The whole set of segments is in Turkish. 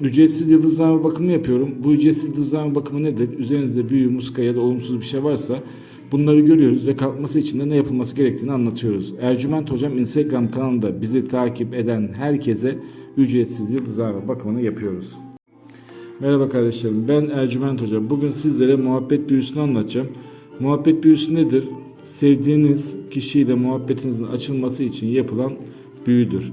ücretsiz yıldızlama bakımı yapıyorum. Bu ücretsiz yıldızlama bakımı nedir? Üzerinizde büyü, muska ya da olumsuz bir şey varsa bunları görüyoruz ve kalkması için de ne yapılması gerektiğini anlatıyoruz. Ercüment Hocam Instagram kanalında bizi takip eden herkese ücretsiz yıldızlama bakımını yapıyoruz. Merhaba kardeşlerim ben Ercüment Hoca. Bugün sizlere muhabbet büyüsünü anlatacağım. Muhabbet büyüsü nedir? Sevdiğiniz kişiyle muhabbetinizin açılması için yapılan büyüdür.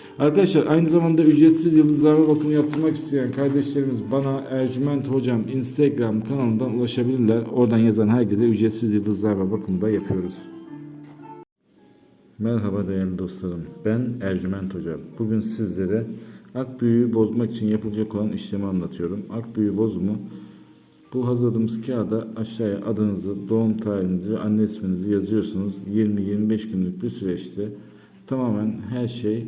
Arkadaşlar aynı zamanda ücretsiz yıldızlama bakımı yaptırmak isteyen kardeşlerimiz bana Ercüment Hocam Instagram kanalından ulaşabilirler. Oradan yazan herkese ücretsiz yıldızlama bakımı da yapıyoruz. Merhaba değerli dostlarım. Ben Ercüment Hoca. Bugün sizlere ak büyüğü bozmak için yapılacak olan işlemi anlatıyorum. Ak büyü bozumu bu hazırladığımız kağıda aşağıya adınızı, doğum tarihinizi ve anne isminizi yazıyorsunuz. 20-25 günlük bir süreçte tamamen her şey